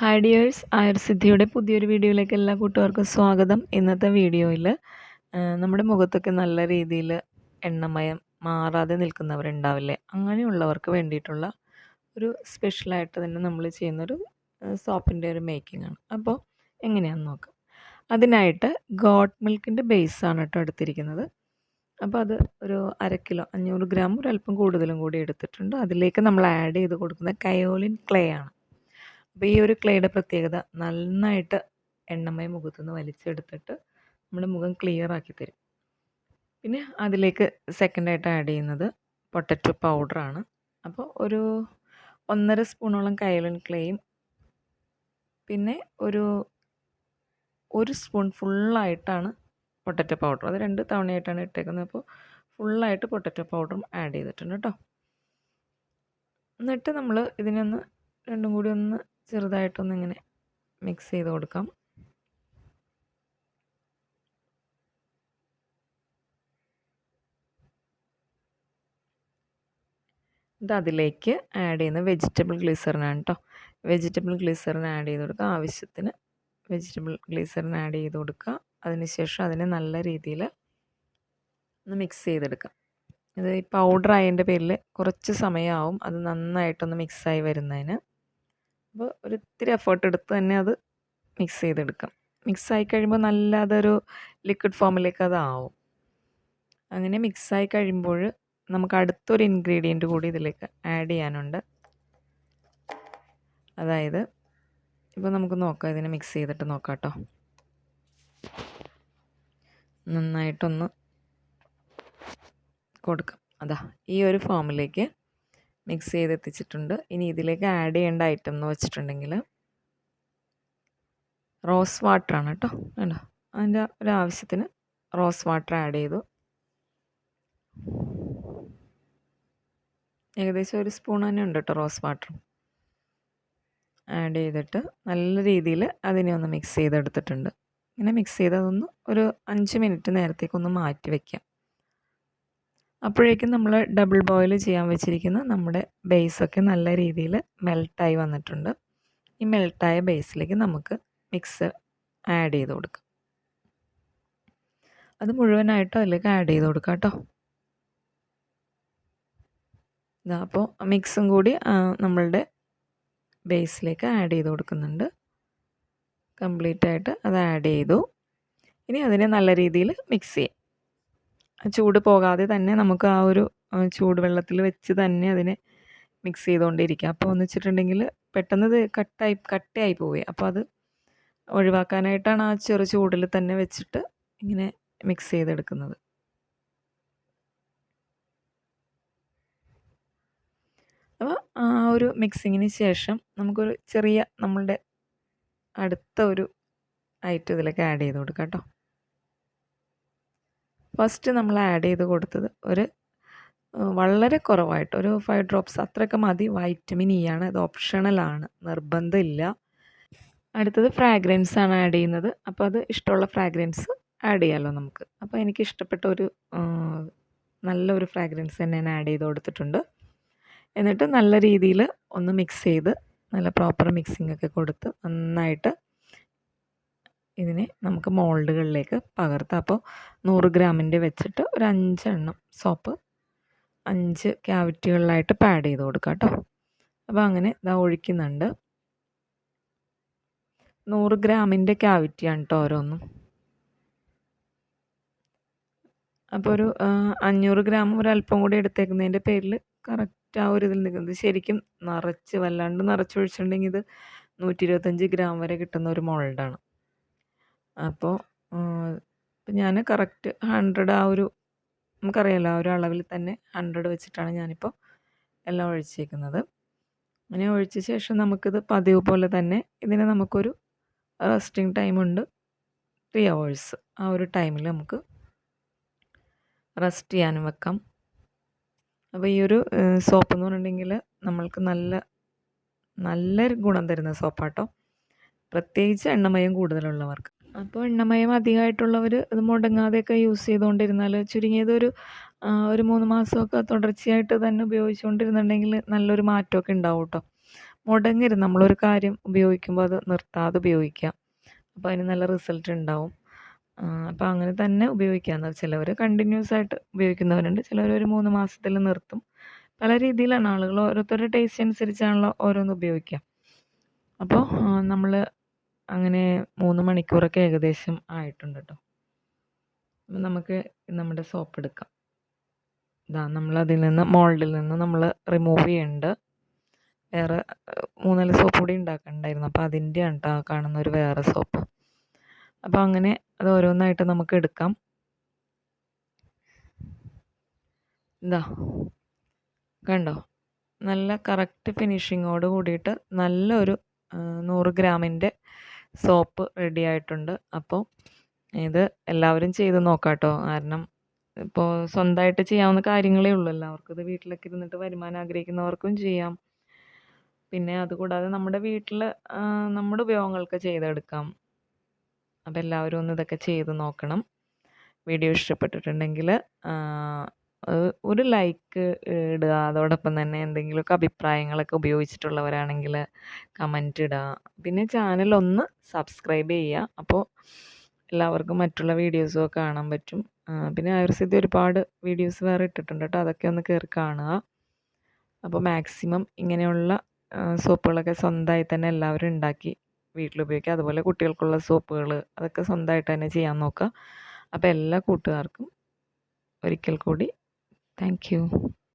Hi dears ആയുർസിദ്ധിയുടെ പുതിയൊരു വീഡിയോയിലേക്ക് എല്ലാ കൂട്ടുകാർക്കും സ്വാഗതം. ഇന്നത്തെ വീഡിയോയിൽ നമ്മുടെ മുഖത്തൊക്കെ നല്ല രീതിയിൽ എണ്ണമയം മാറാതെ നിൽക്കുന്നവരുണ്ടാവില്ലേ? അങ്ങനെയുള്ളവർക്ക് വേണ്ടിയിട്ടുള്ള ഒരു സ്പെഷ്യലായിട്ട് തന്നെ നമ്മൾ ചെയ്യുന്നൊരു സോപ്പിന്റെ ഒരു മേക്കിംഗ് ആണ്. അപ്പോൾ എങ്ങനെയാണെന്ന് നോക്കാം. അതിനായിട്ട് ഗോട്ട് മിൽക്കിന്റെ ബേസാണ് കേട്ടോ എടുത്തിരിക്കുന്നത്. അപ്പോൾ അത് ഒരു അര കിലോ അഞ്ഞൂറ് ഗ്രാം ഒരല്പം കൂടുതലും കൂടി എടുത്തിട്ടുണ്ട്. അതിലേക്ക് നമ്മൾ ആഡ് ചെയ്ത് കൊടുക്കുന്ന കയോലിൻ ക്ലേ ആണ്. അപ്പോൾ ഈ ഒരു ക്ലേയുടെ പ്രത്യേകത നന്നായിട്ട് എണ്ണമയം മുഖത്തുനിന്ന് വലിച്ചെടുത്തിട്ട് നമ്മുടെ മുഖം ക്ലിയർ ആക്കി തരും. പിന്നെ അതിലേക്ക് സെക്കൻഡായിട്ട് ആഡ് ചെയ്യുന്നത് പൊട്ടറ്റോ പൗഡറാണ് അപ്പോൾ ഒരു ഒന്നര സ്പൂണോളം കയലൻ ക്ലേയും പിന്നെ ഒരു ഒരു സ്പൂൺ ഫുള്ളായിട്ടാണ് പൊട്ടറ്റോ പൗഡർ അത് രണ്ട് തവണയായിട്ടാണ് ഇട്ടേക്കുന്നത്. അപ്പോൾ ഫുള്ളായിട്ട് പൊട്ടറ്റോ പൗഡറും ആഡ് ചെയ്തിട്ടുണ്ട് കേട്ടോ എന്നിട്ട് നമ്മൾ ഇതിനൊന്ന് രണ്ടും കൂടി ഒന്ന് ചെറുതായിട്ടൊന്ന് ഇങ്ങനെ മിക്സ് ചെയ്ത് കൊടുക്കാം. ഇത് അതിലേക്ക് ആഡ് ചെയ്യുന്ന വെജിറ്റബിൾ ഗ്ലീസറിനാണ് കേട്ടോ വെജിറ്റബിൾ ഗ്ലീസറിന് ആഡ് ചെയ്ത് കൊടുക്കുക. ആവശ്യത്തിന് വെജിറ്റബിൾ ഗ്ലീസറിന് ആഡ് ചെയ്ത് കൊടുക്കുക. അതിനുശേഷം അതിനെ നല്ല രീതിയിൽ ഒന്ന് മിക്സ് ചെയ്തെടുക്കാം. ഇത് ഈ പൗഡർ ആയതിന്റെ പേരിൽ കുറച്ച് സമയമാവും അത് നന്നായിട്ടൊന്ന് മിക്സായി വരുന്നതിന്. അപ്പോൾ ഒരു ഇത്തിരി എഫേർട്ട് എടുത്ത് തന്നെ അത് മിക്സ് ചെയ്തെടുക്കാം. മിക്സ് ആയി കഴിയുമ്പോൾ നല്ല അതൊരു ലിക്വിഡ് ഫോമിലേക്ക് അതാവും അങ്ങനെ മിക്സ് ആയി കഴിയുമ്പോൾ നമുക്ക് അടുത്തൊരു ഇൻഗ്രീഡിയന്റ് കൂടി ഇതിലേക്ക് ആഡ് ചെയ്യാനുണ്ട്. അതായത് ഇപ്പോൾ നമുക്ക് നോക്കാം ഇതിനെ മിക്സ് ചെയ്തിട്ട് നോക്കാം കേട്ടോ നന്നായിട്ടൊന്ന് കൊടുക്കാം. അതാ ഈ ഒരു ഫോമിലേക്ക് മിക്സ് ചെയ്തെത്തിച്ചിട്ടുണ്ട്. ഇനി ഇതിലേക്ക് ആഡ് ചെയ്യേണ്ട ഐറ്റം എന്ന് വെച്ചിട്ടുണ്ടെങ്കിൽ റോസ് വാട്ടറാണ് കേട്ടോ. കണ്ടോ? അതിന്റെ ഒരു ആവശ്യത്തിന് റോസ് വാട്ടർ ആഡ് ചെയ്തു. ഏകദേശം ഒരു സ്പൂൺ തന്നെ ഉണ്ട് കേട്ടോ റോസ് വാട്ടർ ആഡ് ചെയ്തിട്ട് നല്ല രീതിയിൽ അതിനെ ഒന്ന് മിക്സ് ചെയ്തെടുത്തിട്ടുണ്ട്. ഇങ്ങനെ മിക്സ് ചെയ്തതൊന്ന് ഒരു അഞ്ച് മിനിറ്റ് നേരത്തേക്കൊന്ന് മാറ്റി വയ്ക്കാം അപ്പോഴേക്കും നമ്മൾ ഡബിൾ ബോയിൽ ചെയ്യാൻ വെച്ചിരിക്കുന്ന നമ്മുടെ ബേസൊക്കെ നല്ല രീതിയിൽ മെൽട്ടായി വന്നിട്ടുണ്ട്. ഈ മെൽട്ടായ ബേസിലേക്ക് നമുക്ക് മിക്സ് ആഡ് ചെയ്ത് കൊടുക്കാം. അത് മുഴുവനായിട്ടോ അതിലേക്ക് ആഡ് ചെയ്ത് കൊടുക്കാം കേട്ടോ. ഇതാ അപ്പോൾ മിക്സും കൂടി നമ്മളുടെ ബേസിലേക്ക് ആഡ് ചെയ്ത് കൊടുക്കുന്നുണ്ട്. കംപ്ലീറ്റ് ആയിട്ട് അത് ആഡ് ചെയ്തു. ഇനി അതിനെ നല്ല രീതിയിൽ മിക്സ് ചെയ്യാം. ചൂട് പോകാതെ തന്നെ നമുക്ക് ആ ഒരു ചൂട് വെള്ളത്തിൽ വെച്ച് തന്നെ അതിനെ മിക്സ് ചെയ്തുകൊണ്ടിരിക്കുക അപ്പോൾ എന്ന് വെച്ചിട്ടുണ്ടെങ്കിൽ പെട്ടെന്ന് ഇത് കട്ടായി കട്ടയായി പോവുക അപ്പോൾ അത് ഒഴിവാക്കാനായിട്ടാണ് ആ ചെറു ചൂടിൽ തന്നെ വെച്ചിട്ട് ഇങ്ങനെ മിക്സ് ചെയ്തെടുക്കുന്നത്. അപ്പോൾ ആ ഒരു മിക്സിങ്ങിന് ശേഷം നമുക്കൊരു ചെറിയ നമ്മളുടെ അടുത്ത ഒരു ഐറ്റം ഇതിലേക്ക് ആഡ് ചെയ്ത് കൊടുക്കാം കേട്ടോ. ഫസ്റ്റ് നമ്മൾ ആഡ് ചെയ്ത് കൊടുത്തത് ഒരു വളരെ കുറവായിട്ട് ഒരു ഫൈവ് ഡ്രോപ്സ് അത്രയൊക്കെ മതി. വൈറ്റമിൻ ഇ ആണ് അത് ഓപ്ഷണലാണ് നിർബന്ധമില്ല. അടുത്തത് ഫ്രാഗ്രൻസ് ആണ് ആഡ് ചെയ്യുന്നത്. അപ്പോൾ അത് ഇഷ്ടമുള്ള ഫ്രാഗ്രൻസ് ആഡ് ചെയ്യാമല്ലോ നമുക്ക്. അപ്പോൾ എനിക്ക് ഇഷ്ടപ്പെട്ട ഒരു നല്ലൊരു ഫ്രാഗ്രൻസ് തന്നെ ഞാൻ ആഡ് ചെയ്ത് കൊടുത്തിട്ടുണ്ട്. എന്നിട്ട് നല്ല രീതിയിൽ ഒന്ന് മിക്സ് ചെയ്ത് നല്ല പ്രോപ്പർ മിക്സിംഗ് ഒക്കെ കൊടുത്ത് നന്നായിട്ട് ഇതിനെ നമുക്ക് മോൾഡുകളിലേക്ക് പകർത്താം. അപ്പോൾ നൂറ് ഗ്രാമിന്റെ വെച്ചിട്ട് ഒരു അഞ്ചെണ്ണം സോപ്പ് അഞ്ച് ക്യാവിറ്റികളിലായിട്ട് പാഡ് ചെയ്ത് കൊടുക്കാം കേട്ടോ. അപ്പോൾ അങ്ങനെ ഇതാ ഒഴിക്കുന്നുണ്ട്. നൂറ് ഗ്രാമിന്റെ ക്യാവിറ്റിയാണ് കേട്ടോ ഓരോന്നും. അപ്പോൾ ഒരു അഞ്ഞൂറ് ഗ്രാം ഒരല്പം കൂടി എടുത്തേക്കുന്നതിന്റെ പേരിൽ കറക്റ്റ് ആ ഒരു ഇതിൽ നിൽക്കുന്നത് ശരിക്കും നിറച്ച് വല്ലാണ്ട് നിറച്ചൊഴിച്ചിട്ടുണ്ടെങ്കിൽ ഇത് നൂറ്റി ഇരുപത്തഞ്ച് ഗ്രാം വരെ കിട്ടുന്ന ഒരു മോൾഡാണ്. അപ്പോൾ ഇപ്പം ഞാൻ കറക്റ്റ് ഹൺഡ്രഡ് ആ ഒരു നമുക്കറിയാമല്ലോ ആ ഒരു അളവിൽ തന്നെ ഹൺഡ്രഡ് വെച്ചിട്ടാണ് ഞാനിപ്പോൾ എല്ലാം ഒഴിച്ചേക്കുന്നത്. അങ്ങനെ ഒഴിച്ച ശേഷം നമുക്കിത് പതിവ് പോലെ തന്നെ ഇതിന് നമുക്കൊരു റെസ്റ്റിംഗ് ടൈമുണ്ട് ത്രീ അവേഴ്സ് ആ ഒരു ടൈമിൽ നമുക്ക് റെസ്റ്റ് ചെയ്യാനും വെക്കാം. അപ്പോൾ ഈ ഒരു സോപ്പ് എന്ന് പറഞ്ഞിട്ടുണ്ടെങ്കിൽ നമ്മൾക്ക് നല്ല നല്ലൊരു ഗുണം തരുന്ന സോപ്പാട്ടോ പ്രത്യേകിച്ച് എണ്ണമയം കൂടുതലുള്ളവർക്ക്. അപ്പോൾ എണ്ണമയം അധികമായിട്ടുള്ളവർ ഇത് മുടങ്ങാതെയൊക്കെ യൂസ് ചെയ്തുകൊണ്ടിരുന്നാൽ ചുരുങ്ങിയത് ഒരു ഒരു മൂന്ന് മാസമൊക്കെ തുടർച്ചയായിട്ട് തന്നെ ഉപയോഗിച്ചുകൊണ്ടിരുന്നുണ്ടെങ്കിൽ നല്ലൊരു മാറ്റമൊക്കെ ഉണ്ടാവും കേട്ടോ മുടങ്ങരുത്. നമ്മളൊരു കാര്യം ഉപയോഗിക്കുമ്പോൾ അത് നിർത്താതെ ഉപയോഗിക്കാം അപ്പോൾ അതിന് നല്ല റിസൾട്ട് ഉണ്ടാവും. അപ്പോൾ അങ്ങനെ തന്നെ ഉപയോഗിക്കാമെന്ന് ചിലവർ കണ്ടിന്യൂസ് ആയിട്ട് ഉപയോഗിക്കുന്നവരുണ്ട്. ചിലവർ ഒരു മൂന്ന് മാസത്തിൽ നിർത്തും. പല രീതിയിലാണ് ആളുകൾ ഓരോരുത്തരുടെ ടേസ്റ്റ് അനുസരിച്ചാണല്ലോ ഓരോന്ന് ഉപയോഗിക്കുക. അപ്പോൾ നമ്മൾ അങ്ങനെ മൂന്ന് മണിക്കൂറൊക്കെ ഏകദേശം ആയിട്ടുണ്ട് കേട്ടോ അപ്പം നമുക്ക് നമ്മുടെ സോപ്പ് എടുക്കാം. ഇതാ നമ്മൾ അതിൽ നിന്ന് മോൾഡിൽ നിന്ന് നമ്മൾ റിമൂവ് ചെയ്യുന്നുണ്ട് വേറെ മൂന്നാൽ സോപ്പ് കൂടി ഉണ്ടാക്കണ്ടായിരുന്നു. അപ്പോൾ അതിന്റെയാണ് കേട്ടോ കാണുന്ന ഒരു വേറെ സോപ്പ്. അപ്പോൾ അങ്ങനെ അത് ഓരോന്നായിട്ട് നമുക്ക് എടുക്കാം. ഇതാ കണ്ടോ? നല്ല കറക്റ്റ് ഫിനിഷിങ്ങോട് കൂടിയിട്ട് നല്ലൊരു നൂറ് ഗ്രാമിന്റെ സോപ്പ് റെഡി ആയിട്ടുണ്ട്. അപ്പോൾ ഇത് എല്ലാവരും ചെയ്ത് നോക്കാട്ടോ. കേട്ടോ കാരണം ഇപ്പോൾ സ്വന്തമായിട്ട് ചെയ്യാവുന്ന കാര്യങ്ങളേ ഉള്ളൂ. എല്ലാവർക്കും ഇത് വീട്ടിലൊക്കെ ഇരുന്നിട്ട് വരുമാനം ആഗ്രഹിക്കുന്നവർക്കും ചെയ്യാം. പിന്നെ അതുകൂടാതെ നമ്മുടെ വീട്ടിൽ നമ്മുടെ ഉപയോഗങ്ങൾക്ക് ചെയ്തെടുക്കാം. അപ്പോൾ എല്ലാവരും ഒന്ന് ഇതൊക്കെ ചെയ്ത് നോക്കണം. വീഡിയോ ഇഷ്ടപ്പെട്ടിട്ടുണ്ടെങ്കിൽ ഒരു ലൈക്ക് ഇടുക. അതോടൊപ്പം തന്നെ എന്തെങ്കിലുമൊക്കെ അഭിപ്രായങ്ങളൊക്കെ ഉപയോഗിച്ചിട്ടുള്ളവരാണെങ്കിൽ കമന്റ് ഇടുക. പിന്നെ ചാനൽ ഒന്ന് സബ്സ്ക്രൈബ് ചെയ്യുക. അപ്പോൾ എല്ലാവർക്കും മറ്റുള്ള വീഡിയോസും കാണാൻ പറ്റും. പിന്നെ ആയുർസിദ്ധി ഒരുപാട് വീഡിയോസ് വേറെ ഇട്ടിട്ടുണ്ട് കേട്ടോ. അതൊക്കെ ഒന്ന് കയറി കാണുക. അപ്പോൾ മാക്സിമം ഇങ്ങനെയുള്ള സോപ്പുകളൊക്കെ സ്വന്തമായി തന്നെ എല്ലാവരും ഉണ്ടാക്കി വീട്ടിൽ ഉപയോഗിക്കുക. അതുപോലെ കുട്ടികൾക്കുള്ള സോപ്പുകൾ അതൊക്കെ സ്വന്തമായിട്ട് തന്നെ ചെയ്യാൻ നോക്കുക. അപ്പോൾ എല്ലാ കൂട്ടുകാർക്കും ഒരിക്കൽ കൂടി Thank you.